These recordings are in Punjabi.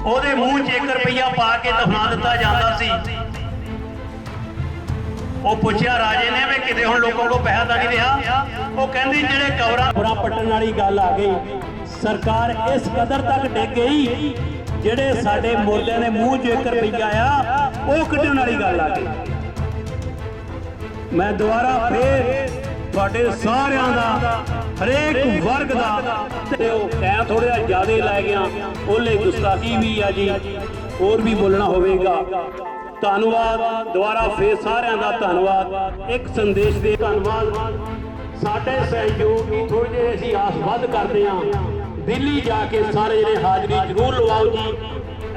ਉਹਦੇ ਮੂੰਹ 'ਚ 1 ਰੁਪਈਆ ਪਾ ਕੇ ਦਫਨਾ ਦਿੱਤਾ ਜਾਂਦਾ ਸੀ। ਉਹ ਪੁੱਛਿਆ ਰਾਜੇ ਨੇ ਵੀ ਕਿਤੇ ਹੁਣ ਲੋਕਾਂ ਕੋਲ ਪੈਸਾ ਤਾਂ ਨਹੀਂ ਰਿਹਾ? ਉਹ ਕਹਿੰਦੀ ਜਿਹੜੇ ਕਬਰਾਂ ਕਬਰਾਂ ਪੱਟਣ ਵਾਲੀ ਗੱਲ ਆ ਗਈ। ਸਰਕਾਰ ਇਸ ਕਦਰ ਤੱਕ ਡਿੱਗ ਗਈ, ਜਿਹੜੇ ਸਾਡੇ ਮੁਰਦਿਆਂ ਦੇ ਮੂੰਹ 'ਚ 1 ਰੁਪਈਆ ਆ, ਉਹ ਕੱਢਣ ਵਾਲੀ ਗੱਲ ਆ ਗਈ। ਮੈਂ ਦੁਬਾਰਾ ਫੇਰ ਤੁਹਾਡੇ ਸਾਰਿਆਂ ਦਾ, ਹਰੇਕ ਵਰਗ ਦਾ। ਤੇ ਉਹ ਟਾਈਮ ਥੋੜਾ ਜਿਹਾ ਜ਼ਿਆਦਾ ਲੈ ਗਿਆ, ਉਹਲੇ ਗੁਸਤਾਖੀ ਵੀ ਆ ਜੀ। ਹੋਰ ਵੀ ਬੋਲਣਾ ਹੋਵੇਗਾ। ਧੰਨਵਾਦ, ਦੁਬਾਰਾ ਫੇਰ ਸਾਰਿਆਂ ਦਾ ਧੰਨਵਾਦ। ਇੱਕ ਸੰਦੇਸ਼ ਦੇ ਧੰਨਵਾਦ। ਸਾਡੇ ਸਹਿਯੋਗੀ ਥੋੜੀ ਜਿਹੇ ਅਸੀਂ ਆਸ ਵੱਧ ਕਰਦੇ ਹਾਂ। ਦਿੱਲੀ ਜਾ ਕੇ ਸਾਰੇ ਜਿਹੜੇ ਹਾਜ਼ਰੀ ਜ਼ਰੂਰ ਲਵਾਓ ਜੀ।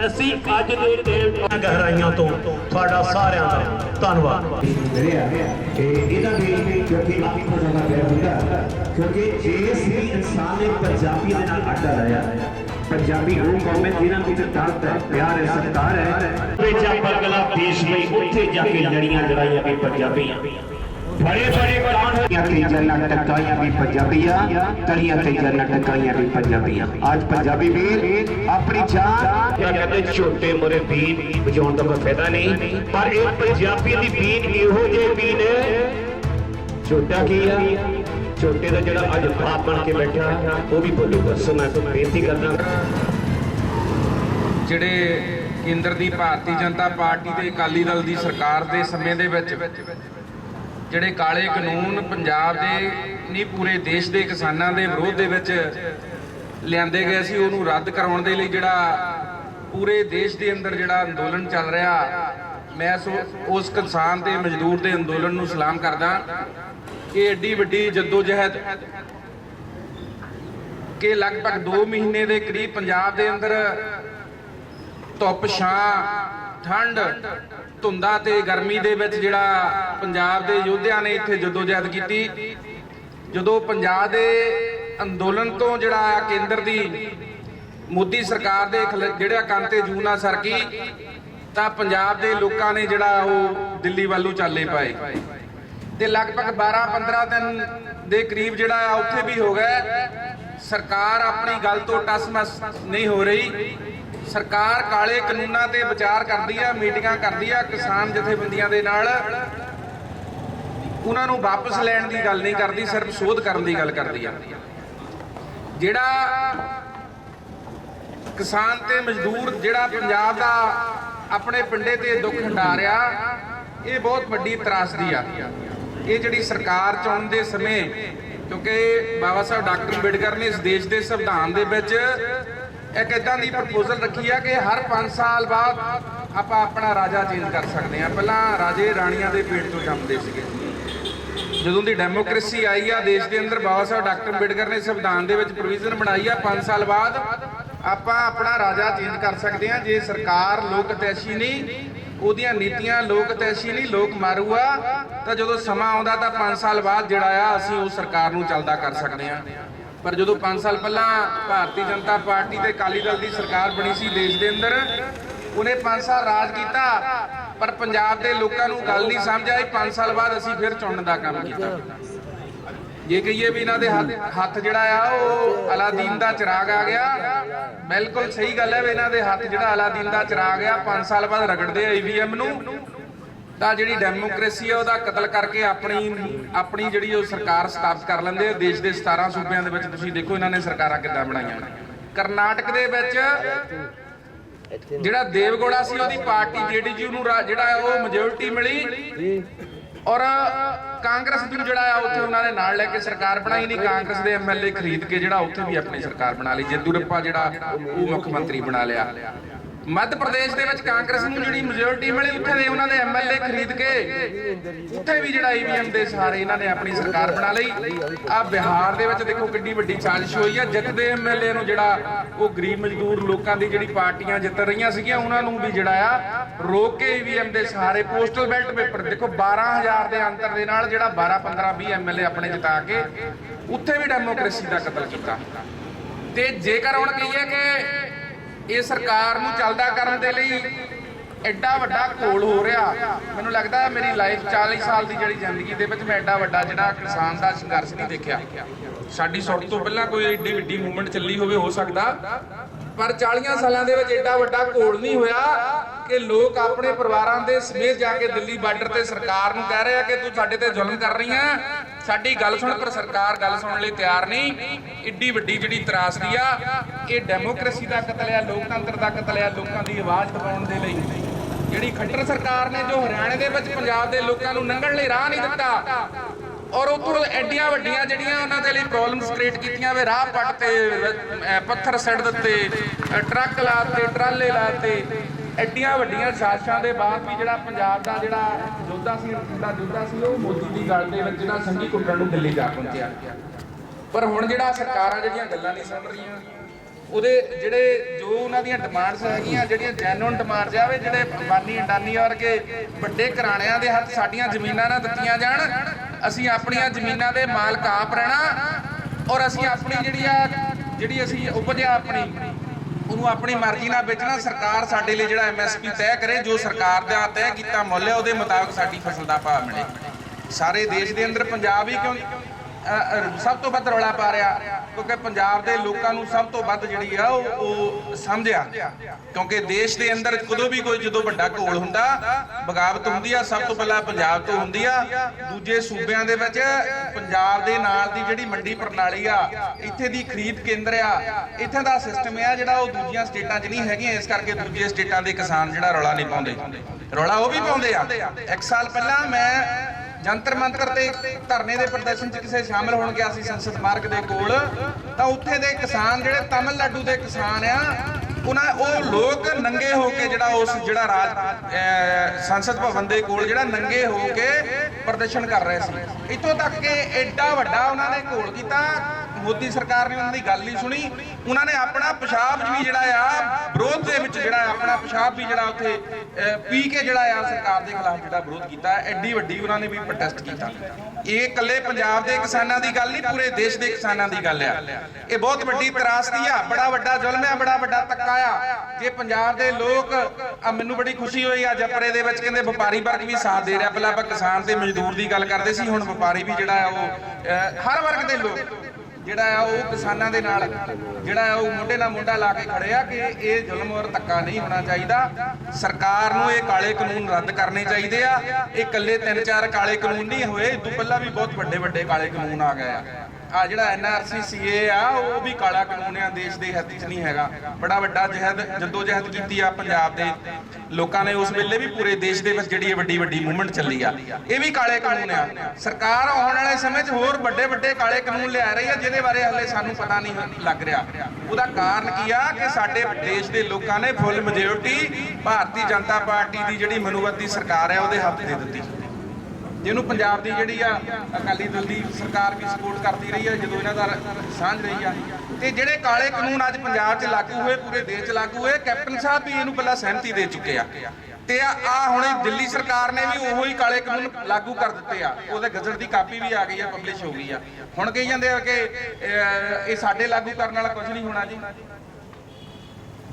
ਅਸੀਂ ਅੱਜ ਦੇ ਟਾਈਮ ਗਹਿਰਾਈਆਂ ਤੋਂ ਤੁਹਾਡਾ ਸਾਰਿਆਂ ਦਾ ਧੰਨਵਾਦ। ਤੇ ਕਿਉਂਕਿ ਆਪ ਹੁੰਦਾ ਵੀ ਇਨਸਾਨ ਨੇ ਪੰਜਾਬੀ ਦੇ ਨਾਲ ਅੱਡਾ ਲਾਇਆ ਪੰਜਾਬੀ ਉਹ ਕੌਮ ਹੈ ਜਿਨ੍ਹਾਂ ਵਿੱਚ ਦਰਦ ਹੈ ਪਿਆਰ ਹੈ ਸਤਿਕਾਰ ਹੈ। ਵਿੱਚ ਆਪਾਂ ਅਗਲਾ ਦੇਸ਼ ਲਈ ਉੱਥੇ ਜਾ ਕੇ ਲੜੀਆਂ ਲੜਾਈਆਂ ਵੀ ਪੰਜਾਬੀਆਂ ਬੜੇ ਬੜੇ ਕਾਂਡ ਤੇ ਜੰਨਾਂ ਟਕਾਈਆਂ ਵੀ ਪੰਜਾਬੀਆਂ ਤਲੀਆਂ ਤੇ ਜੰਨਾਂ ਟਕਾਈਆਂ ਵੀ ਪੰਜਾਬੀਆਂ। ਅੱਜ ਪੰਜਾਬੀ ਵੀਰ ਆਪਣੀ ਜਾਨ ਕਹਿੰਦੇ ਛੋਟੇ ਮੋਰੇ ਬੀਨ ਵਜਾਉਣ ਦਾ ਕੋਈ ਫਾਇਦਾ ਨਹੀਂ ਪਰ ਇਹ ਪੰਜਾਬੀ ਦੀ ਬੀਨ ਇਹੋ ਜਿਹੇ ਬੀਨ ਹੈ। ਛੋਟਾ ਕੀ ਆ? ਛੋਟੇ ਦਾ ਜਿਹੜਾ ਅੱਜ ਬਾਪ ਬਣ ਕੇ ਬੈਠਾ ਉਹ ਵੀ ਬੋਲੂਗਾ। ਸੋ ਮੈਂ ਬੇਨਤੀ ਕਰਦਾ ਜਿਹੜੇ ਕੇਂਦਰ ਦੀ ਭਾਰਤੀ ਜਨਤਾ ਪਾਰਟੀ ਤੇ ਅਕਾਲੀ ਦਲ ਦੀ ਸਰਕਾਰ ਦੇ ਸਮੇਂ ਦੇ ਵਿੱਚ ਜਿਹੜੇ ਕਾਲੇ ਕਾਨੂੰਨ ਪੰਜਾਬ ਦੇ ਨਹੀਂ, ਪੂਰੇ ਦੇਸ਼ ਦੇ ਕਿਸਾਨਾਂ ਦੇ ਵਿਰੋਧ ਦੇ ਵਿੱਚ ਲਿਆਂਦੇ ਗਏ ਸੀ, ਉਹਨੂੰ ਰੱਦ ਕਰਾਉਣ ਦੇ ਲਈ ਜਿਹੜਾ ਪੂਰੇ ਦੇਸ਼ ਦੇ ਅੰਦਰ ਜਿਹੜਾ ਅੰਦੋਲਨ ਚੱਲ ਰਿਹਾ, ਮੈਂ ਸੋ, ਉਸ ਕਿਸਾਨ ਤੇ ਮਜ਼ਦੂਰ ਦੇ ਅੰਦੋਲਨ ਨੂੰ ਸਲਾਮ ਕਰਦਾ। ਕਿ ਏਡੀ ਵੱਡੀ ਜਦੋਜਹਿਦ ਕਿ ਲਗਭਗ 2 ਮਹੀਨੇ ਦੇ ਕਰੀਬ ਪੰਜਾਬ ਦੇ ਅੰਦਰ ਧੁੱਪ ਛਾਂ ਠੰਡ, ਧੁੰਦਾ ਤੇ ਗਰਮੀ ਦੇ ਵਿੱਚ ਜਿਹੜਾ ਪੰਜਾਬ ਦੇ ਯੋਧਿਆਂ ਨੇ ਇੱਥੇ ਜਦੋਜਹਿਦ ਕੀਤੀ, ਜਦੋਂ ਪੰਜਾਬ ਦੇ ਅੰਦੋਲਨ ਤੋਂ ਜਿਹੜਾ ਕੇਂਦਰ ਦੀ ਮੋਦੀ ਸਰਕਾਰ ਦੇ ਖਿਲਾ- ਜਿਹੜਾ ਕੰਨ ਤੇ ਜੂਨਾ ਸਰਕੀ, ਤਾਂ ਪੰਜਾਬ ਦੇ ਲੋਕਾਂ ਨੇ ਜਿਹੜਾ ਉਹ ਦਿੱਲੀ ਵੱਲੋਂ ਚਾਲੇ ਪਾਏ। ਤੇ ਲਗਭਗ 12-15 ਦਿਨ ਦੇ ਕਰੀਬ ਜਿਹੜਾ ਆ ਉੱਥੇ ਵੀ ਹੋ ਗਿਆ, ਸਰਕਾਰ ਆਪਣੀ ਗੱਲ ਤੋਂ ਟਸਮਸ ਨਹੀਂ ਹੋ ਰਹੀ। ਸਰਕਾਰ ਕਾਲੇ ਕਾਨੂੰਨਾਂ ਤੇ ਵਿਚਾਰ ਕਰਦੀ ਆ, ਮੀਟਿੰਗਾਂ ਕਰਦੀ ਆ, ਕਿਸਾਨ ਜਥੇਬੰਦੀਆਂ ਦੇ ਨਾਲ ਉਹਨਾਂ ਨੂੰ ਵਾਪਸ ਲੈਣ ਦੀ ਗੱਲ ਨਹੀਂ ਕਰਦੀ, ਸਿਰਫ ਸੋਧ ਕਰਨ ਦੀ ਗੱਲ ਕਰਦੀ ਆ। ਜਿਹੜਾ ਕਿਸਾਨ ਤੇ ਮਜ਼ਦੂਰ, ਜਿਹੜਾ ਪੰਜਾਬ ਦਾ ਆਪਣੇ ਪਿੰਡੇ ਤੇ ਦੁੱਖ ਹੰਡਾ ਰਿਹਾ ਇਹ ਬਹੁਤ ਵੱਡੀ ਤਰਾਸਦੀ ਆ। ਇਹ ਜਿਹੜੀ ਸਰਕਾਰ ਚੁਣਨ ਦੇ ਸਮੇਂ, ਕਿਉਂਕਿ ਬਾਬਾ ਸਾਹਿਬ ਡਾਕਟਰ ਅੰਬੇਡਕਰ ਨੇ ਇਸ ਦੇਸ਼ ਦੇ ਸੰਵਿਧਾਨ ਦੇ ਵਿੱਚ ਇੱਕ ਇਦਾਂ ਦੀ ਪ੍ਰਪੋਜ਼ਲ ਰੱਖੀ ਆ ਕਿ ਹਰ 5 ਸਾਲ ਬਾਅਦ ਆਪਾਂ ਆਪਣਾ ਰਾਜਾ ਚੇਂਜ ਕਰ ਸਕਦੇ ਆ ਪਹਿਲਾਂ ਰਾਜੇ ਰਾਣੀਆਂ ਦੇ ਪੇਟ ਤੋਂ ਜੰਮਦੇ ਸੀਗੇ। ਜਦੋਂ ਦੀ ਡੈਮੋਕ੍ਰੇਸੀ ਆਈ ਆ, ਦੇਸ਼ ਦੇ ਅੰਦਰ ਬਾਬਾ ਸਾਹਿਬ ਡਾਕਟਰ ਅੰਬੇਡਕਰ ਨੇ ਸੰਵਿਧਾਨ ਦੇ ਵਿੱਚ ਪ੍ਰੋਵੀਜ਼ਨ ਬਣਾਈ ਆ 5 ਸਾਲ ਬਾਅਦ ਆਪਾਂ ਆਪਣਾ ਰਾਜਾ ਚੇਂਜ ਕਰ ਸਕਦੇ ਆ ਜੇ ਸਰਕਾਰ ਲੋਕ ਤੈਸ਼ੀ ਨਹੀਂ, ਉਹਦੀਆਂ ਨੀਤੀਆਂ ਲੋਕ ਤੈਸ਼ੀ ਨਹੀਂ, ਲੋਕ ਮਾਰੂ ਆ, ਤਾਂ ਜਦੋਂ ਸਮਾਂ ਆਉਂਦਾ ਤਾਂ 5 ਸਾਲ ਬਾਅਦ ਜਿਹੜਾ ਆ, ਅਸੀਂ ਉਸ ਸਰਕਾਰ ਨੂੰ ਚੱਲਦਾ ਕਰ ਸਕਦੇ ਆ ਪਰ ਜਦੋਂ 5 ਸਾਲ ਪਹਿਲਾਂ ਭਾਰਤੀ ਜਨਤਾ ਪਾਰਟੀ ਤੇ ਅਕਾਲੀ ਦਲ ਦੀ ਸਰਕਾਰ ਬਣੀ ਸੀ ਦੇਸ਼ ਦੇ ਅੰਦਰ, ਉਹਨੇ 5 ਸਾਲ ਰਾਜ ਕੀਤਾ, ਪਰ ਪੰਜਾਬ ਦੇ ਲੋਕਾਂ ਨੂੰ ਗੱਲ ਨਹੀਂ ਸਮਝ ਆਈ। 5 ਸਾਲ ਬਾਅਦ ਅਸੀਂ ਫਿਰ ਚੁਣਨ ਦਾ ਕੰਮ ਕੀਤਾ। ਜੇ ਕਹੀਏ ਵੀ ਇਹਨਾਂ ਦੇ ਹੱਥ ਜਿਹੜਾ ਆ, ਉਹ ਅਲਾਦੀਨ ਦਾ ਚਿਰਾਗ ਆ ਗਿਆ। ਬਿਲਕੁਲ ਸਹੀ ਗੱਲ ਹੈ ਵੀ ਇਹਨਾਂ ਦੇ ਹੱਥ ਜਿਹੜਾ ਅਲਾਦੀਨ ਦਾ ਚਿਰਾਗ ਆ 5 ਸਾਲ ਬਾਅਦ ਰਗੜਦੇ ਆ ਈਵੀਐਮ ਨੂੰ। ਤਾਂ ਜਿਹੜੀ ਡੈਮੋਕ੍ਰੇਸੀ ਹੈ ਉਹਦਾ ਕਤਲ ਕਰਕੇ ਆਪਣੀ ਆਪਣੀ ਜਿਹੜੀ ਉਹ ਸਰਕਾਰ ਸਥਾਪਿਤ ਕਰ ਲੈਂਦੇ ਆ। ਦੇਸ਼ ਦੇ 17 ਸੂਬਿਆਂ ਦੇ ਵਿੱਚ ਤੁਸੀਂ ਦੇਖੋ, ਇਹਨਾਂ ਨੇ ਸਰਕਾਰਾਂ ਕਿੱਦਾਂ ਬਣਾਈਆਂ ਕਰਨਾਟਕ ਦੇ ਵਿੱਚ ਜਿਹੜਾ ਦੇਵਗੌੜਾ ਸੀ, ਉਹਦੀ ਪਾਰਟੀ ਜੇਡੀਯੂ ਨੂੰ ਜਿਹੜਾ ਉਹ ਮੈਜੋਰਿਟੀ ਮਿਲੀ। ਔਰ ਕਾਂਗਰਸ ਨੂੰ ਜਿਹੜਾ ਆ, ਉੱਥੇ ਉਹਨਾਂ ਨੇ ਨਾਲ ਲੈ ਕੇ ਸਰਕਾਰ ਬਣਾਈ ਨਹੀਂ। ਕਾਂਗਰਸ ਦੇ ਐਮਐਲਏ ਖਰੀਦ ਕੇ ਜਿਹੜਾ ਉੱਥੇ ਵੀ ਆਪਣੀ ਸਰਕਾਰ ਬਣਾ ਲਈ। ਜੱਦੂਰੱਪਾ ਜਿਹੜਾ ਉਹ ਮੁੱਖ ਮੰਤਰੀ ਬਣਾ ਲਿਆ। ਮੱਧ ਪ੍ਰਦੇਸ਼ ਦੇ ਵਿੱਚ ਕਾਂਗਰਸ ਨੂੰ ਜਿਹੜੀ ਮੈਜੋਰਿਟੀ ਮਿਲੀ, ਉੱਥੇ ਦੇ ਉਹਨਾਂ ਦੇ ਐਮਐਲਏ ਖਰੀਦ ਕੇ ਉੱਥੇ ਵੀ ਜਿਹੜਾ ਈਵੀਐਮ ਦੇ ਸਹਾਰੇ ਇਹਨਾਂ ਨੇ ਆਪਣੀ ਸਰਕਾਰ ਬਣਾ ਲਈ। ਆ ਬਿਹਾਰ ਦੇ ਵਿੱਚ ਦੇਖੋ ਕਿੰਨੀ ਵੱਡੀ ਸਾਜ਼ਿਸ਼ ਹੋਈ ਆ ਜਿੱਤਦੇ ਐਮਐਲਏ ਨੂੰ ਜਿਹੜਾ ਉਹ ਗਰੀਬ ਮਜ਼ਦੂਰ ਲੋਕਾਂ ਦੀ ਜਿਹੜੀ ਪਾਰਟੀਆਂ ਜਿੱਤ ਰਹੀਆਂ ਸੀਗੀਆਂ, ਉਹਨਾਂ ਨੂੰ ਵੀ ਜਿਹੜਾ ਆ ਰੋਕ ਕੇ ਈਵੀਐਮ ਦੇ ਸਹਾਰੇ ਪੋਸਟਲ ਬੈਲਟ ਪੇਪਰ ਦੇਖੋ 12000 ਦੇ ਅੰਤਰ ਦੇ ਨਾਲ ਜਿਹੜਾ 12 15 20 ਐਮਐਲਏ ਆਪਣੇ ਜਿਤਾ ਕੇ ਉੱਥੇ ਵੀ ਡੈਮੋਕ੍ਰੇਸੀ ਦਾ ਕਤਲ ਕੀਤਾ। ਤੇ ਜੇਕਰ ਹੁਣ ਕਹੀਏ ਕਿ ਇਹ ਸਰਕਾਰ ਨੂੰ ਚੱਲਦਾ ਕਰਨ ਦੇ ਲਈ ਐਡਾ ਵੱਡਾ ਘੋਲ ਹੋ ਰਿਹਾ। ਮੈਨੂੰ ਲੱਗਦਾ ਮੇਰੀ ਲਾਈਫ 40 ਸਾਲ ਦੀ ਜਿਹੜੀ ਜ਼ਿੰਦਗੀ ਦੇ ਵਿੱਚ ਮੈਂ ਐਡਾ ਵੱਡਾ ਜਿਹੜਾ ਕਿਸਾਨ ਦਾ ਸੰਘਰਸ਼ ਨਹੀਂ ਦੇਖਿਆ। ਸਾਡੀ ਸੁੱਟ ਤੋਂ ਪਹਿਲਾਂ ਕੋਈ ਐਡੀ ਵੱਡੀ ਮੂਵਮੈਂਟ ਚੱਲੀ ਹੋਵੇ, ਹੋ ਸਕਦਾ। ਪਰ 40 ਸਾਲਾਂ ਦੇ ਵਿੱਚ ਐਡਾ ਵੱਡਾ ਘੋਲ ਨਹੀਂ ਹੋਇਆ ਕਿ ਲੋਕ ਆਪਣੇ ਪਰਿਵਾਰਾਂ ਦੇ ਸਮੇਤ ਜਾ ਕੇ ਦਿੱਲੀ ਬਾਰਡਰ ਤੇ ਸਰਕਾਰ ਨੂੰ ਕਹਿ ਰਹੇ ਆ ਕਿ ਤੂੰ ਸਾਡੇ ਤੇ ਜ਼ੁਲਮ ਕਰ ਰਹੀ ਹੈ ਸਾਡੀ ਗੱਲ ਸੁਣ, ਪਰ ਸਰਕਾਰ ਗੱਲ ਸੁਣਨ ਲਈ ਤਿਆਰ ਨਹੀਂ। ਏਡੀ ਵੱਡੀ ਜਿਹੜੀ ਤਰਾਸਦੀ ਆ, ਇਹ ਡੈਮੋਕ੍ਰੇਸੀ ਦਾ ਕਤਲ ਆ, ਲੋਕਤੰਤਰ ਦਾ ਕਤਲ ਆ, ਲੋਕਾਂ ਦੀ ਆਵਾਜ਼ ਦਬਾਉਣ ਦੇ ਲਈ। ਜਿਹੜੀ ਖੱਟਰ ਸਰਕਾਰ ਨੇ ਜੋ ਹਰਿਆਣੇ ਦੇ ਵਿੱਚ ਪੰਜਾਬ ਦੇ ਲੋਕਾਂ ਨੂੰ ਲੰਘਣ ਲਈ ਰਾਹ ਨਹੀਂ ਦਿੱਤਾ, ਔਰ ਉੱਪਰੋਂ ਐਡੀਆਂ ਵੱਡੀਆਂ ਜਿਹੜੀਆਂ ਉਹਨਾਂ ਦੇ ਲਈ ਪ੍ਰੋਬਲਮਸ ਕ੍ਰੀਏਟ ਕੀਤੀਆਂ ਵੇ, ਰਾਹ ਪੱਟ ਤੇ ਪੱਥਰ ਸੱਟ ਦਿੱਤੇ, ਅਹ, ਟਰੱਕ ਲਾਤੇ ਟਰਾਲੇ ਲਾਤੇ ਐਡੀਆਂ ਵੱਡੀਆਂ ਸਾਜ਼ਿਸ਼ਾਂ ਦੇ ਬਾਅਦ ਵੀ ਜਿਹੜਾ ਪੰਜਾਬ ਦਾ ਜਿਹੜਾ ਯੋਧਾ ਸੀ, ਦਾ ਯੋਧਾ ਸੀ, ਉਹ ਮੋਦੀ ਦੀ ਗੱਲ ਦੇ ਵਿੱਚ ਜਿਹੜਾ ਸੰਗੀ ਕੁੱਟਣ ਨੂੰ ਦਿੱਲੀ ਜਾ ਪਹੁੰਚਿਆ। ਪਰ ਹੁਣ ਜਿਹੜਾ ਸਰਕਾਰਾਂ ਜਿਹੜੀਆਂ ਗੱਲਾਂ ਨਹੀਂ ਸੁਣ ਰਹੀਆਂ, ਉਹਦੇ ਜਿਹੜੇ ਜੋ ਉਹਨਾਂ ਦੀਆਂ ਡਿਮਾਂਡਸ ਹੈਗੀਆਂ, ਜਿਹੜੀਆਂ ਜੈਨੂਨ ਡਿਮਾਂਡਸ ਆਵੇ ਜਿਹੜੇ ਅੰਬਾਨੀ, ਅੰਡਾਨੀ ਵਰਗੇ ਵੱਡੇ ਘਰਾਣਿਆਂ ਦੇ ਹੱਥ ਸਾਡੀਆਂ ਜ਼ਮੀਨਾਂ ਨਾ ਦਿੱਤੀਆਂ ਜਾਣ, ਅਸੀਂ ਆਪਣੀਆਂ ਜ਼ਮੀਨਾਂ ਦੇ ਮਾਲਕ ਆਪ ਰਹਿਣਾ ਔਰ ਅਸੀਂ ਆਪਣੀ ਜਿਹੜੀ ਆ, ਜਿਹੜੀ ਅਸੀਂ ਉਪਜਿਆ ਆਪਣੀ ਉਹਨੂੰ ਆਪਣੀ ਮਰਜ਼ੀ ਨਾਲ ਵੇਚਣਾ, ਸਰਕਾਰ ਸਾਡੇ ਲਈ ਜਿਹੜਾ ਐਮਐਸਪੀ ਤੈਅ ਕਰੇ, ਜੋ ਸਰਕਾਰ ਦਾ ਤੈਅ ਕੀਤਾ ਮੁੱਲ ਹੈ, ਉਹਦੇ ਮੁਤਾਬਕ ਸਾਡੀ ਫਸਲ ਦਾ ਭਾਅ ਮਿਲੇ। ਸਾਰੇ ਦੇਸ਼ ਦੇ ਅੰਦਰ, ਪੰਜਾਬ ਹੀ ਕਿਉਂ ਸਭ ਤੋਂ ਵੱਧ ਰੌਲਾ ਪਾ ਰਿਹਾ, ਕਿਉਂਕਿ ਪੰਜਾਬ ਦੇ ਲੋਕਾਂ ਨੂੰ ਸਭ ਤੋਂ ਵੱਧ ਜਿਹੜੀ ਆ ਉਹ ਸਮਝਿਆ। ਕਿਉਂਕਿ ਦੇਸ਼ ਦੇ ਅੰਦਰ ਕਦੋਂ ਵੀ ਕੋਈ ਜਦੋਂ ਵੱਡਾ ਘੋਲ ਹੁੰਦਾ, ਬਗਾਵਤ ਹੁੰਦੀ ਆ, ਸਭ ਤੋਂ ਪਹਿਲਾਂ ਪੰਜਾਬ ਤੋਂ ਹੁੰਦੀ ਆ। ਦੂਜੇ ਸੂਬਿਆਂ ਦੇ ਵਿੱਚ ਪੰਜਾਬ ਦੇ ਨਾਲ ਦੀ ਜਿਹੜੀ ਮੰਡੀ ਪ੍ਰਣਾਲੀ ਆ, ਇੱਥੇ ਦੀ ਖਰੀਦ ਕੇਂਦਰ ਆ, ਇੱਥੇ ਦਾ ਸਿਸਟਮ ਆ ਜਿਹੜਾ ਉਹ ਦੂਜੀਆਂ ਸਟੇਟਾਂ 'ਚ ਨਹੀਂ ਹੈਗੀਆਂ, ਇਸ ਕਰਕੇ ਦੂਜੇ ਸਟੇਟਾਂ ਦੇ ਕਿਸਾਨ ਜਿਹੜਾ ਰੌਲਾ ਨਹੀਂ ਪਾਉਂਦੇ। ਰੌਲਾ ਉਹ ਵੀ ਪਾਉਂਦੇ ਆ। ਇੱਕ ਸਾਲ ਪਹਿਲਾਂ ਮੈਂ ਜੰਤਰ ਮੰਤਰ ਤੇ ਧਰਨੇ ਦੇ ਪ੍ਰਦਰਸ਼ਨ 'ਚ ਕਿਸੇ ਸ਼ਾਮਲ ਹੋਣ ਗਿਆ ਸੀ ਸੰਸਦ ਮਾਰਗ ਦੇ ਕੋਲ, ਤਾਂ ਉੱਥੇ ਦੇ ਕਿਸਾਨ ਜਿਹੜੇ ਤਾਮਿਲਨਾਡੂ ਦੇ ਕਿਸਾਨ ਆ, ਉਹਨਾਂ ਉਹ ਲੋਕ ਨੰਗੇ ਹੋ ਕੇ ਜਿਹੜਾ ਉਸ ਜਿਹੜਾ ਰਾਜ ਸੰਸਦ ਭਵਨ ਦੇ ਕੋਲ ਜਿਹੜਾ ਨੰਗੇ ਹੋ ਕੇ ਪ੍ਰਦਰਸ਼ਨ ਕਰ ਰਹੇ ਸੀ। ਇੱਥੋਂ ਤੱਕ ਕਿ ਐਡਾ ਵੱਡਾ ਉਹਨਾਂ ਨੇ ਘੋਲ ਕੀਤਾ ਮੋਦੀ ਸਰਕਾਰ ਨੇ ਉਹਨਾਂ ਦੀ ਗੱਲ ਨਹੀਂ ਸੁਣੀ। ਉਹਨਾਂ ਨੇ ਆਪਣਾ ਪਿਸ਼ਾਬ ਵੀ ਜਿਹੜਾ ਆ, ਵਿਰੋਧ ਦੇ ਵਿੱਚ ਜਿਹੜਾ ਆਪਣਾ ਪਿਸ਼ਾਬ ਵੀ ਜਿਹੜਾ ਉੱਥੇ ਪੀ ਕੇ ਜਿਹੜਾ ਆ ਸਰਕਾਰ ਦੇ ਖਿਲਾਫ ਜਿਹੜਾ ਵਿਰੋਧ ਕੀਤਾ, ਐਡੀ ਵੱਡੀ ਉਹਨਾਂ ਨੇ ਵੀ ਪ੍ਰੋਟੈਸਟ ਕੀਤਾ। ਇਹ ਇਕੱਲੇ ਪੰਜਾਬ ਦੇ ਕਿਸਾਨਾਂ ਦੀ ਗੱਲ ਨਹੀਂ, ਪੂਰੇ ਦੇਸ਼ ਦੇ ਕਿਸਾਨਾਂ ਦੀ ਗੱਲ ਆ। ਇਹ ਬਹੁਤ ਵੱਡੀ ਤਰਾਸਦੀ ਆ, ਬੜਾ ਵੱਡਾ ਜ਼ੁਲਮ ਆ, ਬੜਾ ਵੱਡਾ ਧੱਕਾ ਆ। ਜੇ ਪੰਜਾਬ ਦੇ ਲੋਕ ਮੈਨੂੰ ਬੜੀ ਖੁਸ਼ੀ ਹੋਈ ਆ ਜਪਰੇ ਦੇ ਵਿੱਚ, ਕਹਿੰਦੇ ਵਪਾਰੀ ਵਰਗ ਵੀ ਸਾਥ ਦੇ ਰਿਹਾ। ਪਹਿਲਾਂ ਆਪਾਂ ਕਿਸਾਨ ਤੇ ਮਜ਼ਦੂਰ ਦੀ ਗੱਲ ਕਰਦੇ ਸੀ, ਹੁਣ ਵਪਾਰੀ ਵੀ ਜਿਹੜਾ ਆ ਉਹ ਹਰ ਵਰਗ ਦੇ ਲੋਕ ਜਿਹੜਾ ਆ ਉਹ ਕਿਸਾਨਾਂ ਦੇ ਨਾਲ, ਜਿਹੜਾ ਆ ਉਹ ਮੋਢੇ ਨਾਲ ਮੋਢਾ ਲਾ ਕੇ ਖੜੇ ਆ ਕਿ ਇਹ ਜ਼ੁਲਮ ਔਰ ਧੱਕਾ ਨਹੀਂ ਹੋਣਾ ਚਾਹੀਦਾ। ਸਰਕਾਰ ਨੂੰ ਇਹ ਕਾਲੇ ਕਾਨੂੰਨ ਰੱਦ ਕਰਨੇ ਚਾਹੀਦੇ ਆ। ਇਹ ਇਕੱਲੇ ਤਿੰਨ ਚਾਰ ਕਾਲੇ ਕਾਨੂੰਨ ਨਹੀਂ ਹੋਏ, ਇਹ ਤੋਂ ਪਹਿਲਾਂ ਵੀ ਬਹੁਤ ਵੱਡੇ ਵੱਡੇ ਕਾਲੇ ਕਾਨੂੰਨ ਆ ਗਏ ਆ। ਆ ਜਿਹੜਾ ਐਨਆਰਸੀ ਸੀਏ ਆ, ਉਹ ਵੀ ਕਾਲਾ ਕਾਨੂੰਨ ਆ, ਦੇਸ਼ ਦੇ ਹਿੱਤ 'ਚ ਨਹੀਂ ਹੈਗਾ। ਬੜਾ ਵੱਡਾ ਜਹਿਦ ਜੱਦੋ ਜਹਿਦ ਕੀਤੀ ਆ ਪੰਜਾਬ ਦੇ। ਲੋਕਾਂ ਨੇ ਉਸ ਵੇਲੇ ਵੀ ਪੂਰੇ ਦੇਸ਼ ਦੇ ਵਿੱਚ ਜਿਹੜੀ ਇਹ ਵੱਡੀ ਵੱਡੀ ਮੂਵਮੈਂਟ ਚੱਲੀ ਆ, ਇਹ ਵੀ ਕਾਲੇ ਕਾਨੂੰਨ ਆ। ਸਰਕਾਰ ਆਉਣ ਵਾਲੇ ਸਮੇਂ 'ਚ ਹੋਰ ਵੱਡੇ ਵੱਡੇ ਕਾਲੇ ਕਾਨੂੰਨ ਲਿਆ ਰਹੀ ਆ, ਜਿਹਦੇ ਬਾਰੇ ਹਲੇ ਸਾਨੂੰ ਪਤਾ ਨਹੀਂ ਲੱਗ ਰਿਹਾ। ਉਹਦਾ ਕਾਰਨ ਕੀ ਆ ਕਿ ਸਾਡੇ ਦੇਸ਼ ਦੇ ਲੋਕਾਂ ਨੇ ਫੁੱਲ ਮੈਜੋਰਟੀ ਭਾਰਤੀ ਜਨਤਾ ਪਾਰਟੀ ਦੀ ਜਿਹੜੀ ਮਨੂਵਤੀ ਸਰਕਾਰ ਹੈ ਉਹਦੇ ਹੱਥ ਦੇ ਦਿੱਤੀ। ਜਿਹਨੂੰ ਪੰਜਾਬ ਦੀ ਜਿਹੜੀ ਆ ਅਕਾਲੀ ਦਲ ਦੀ ਸਰਕਾਰ ਵੀ ਸਪੋਰਟ ਕਰਦੀ ਰਹੀ ਆ, ਜਦੋਂ ਇਹਨਾਂ ਦਾ ਸਾਂਝ ਰਹੀ ਆ। ਤੇ ਜਿਹੜੇ ਕਾਲੇ ਕਾਨੂੰਨ ਅੱਜ ਪੰਜਾਬ 'ਚ ਲਾਗੂ ਹੋਏ, ਪੂਰੇ ਦੇਸ਼ 'ਚ ਲਾਗੂ ਹੋਏ, ਕੈਪਟਨ ਸਾਹਿਬ ਵੀ ਇਹਨੂੰ ਪਹਿਲਾਂ ਸਹਿਮਤੀ ਦੇ ਚੁੱਕੇ ਆ। ਤੇ ਆ ਆ ਹੁਣ ਦਿੱਲੀ ਸਰਕਾਰ ਨੇ ਵੀ ਉਹੋ ਹੀ ਕਾਲੇ ਕਾਨੂੰਨ ਲਾਗੂ ਕਰ ਦਿੱਤੇ ਆ। ਉਹਦੇ ਗਜ਼ਟ ਦੀ ਕਾਪੀ ਵੀ ਆ ਗਈ ਆ ਪਬਲਿਸ਼ ਹੋ ਗਈ ਆ। ਹੁਣ ਕਹੀ ਜਾਂਦੇ ਆ ਕਿ ਇਹ ਸਾਡੇ ਲਾਗੂ ਕਰਨ ਵਾਲਾ ਕੁਝ ਨਹੀਂ ਹੋਣਾ ਜੀ।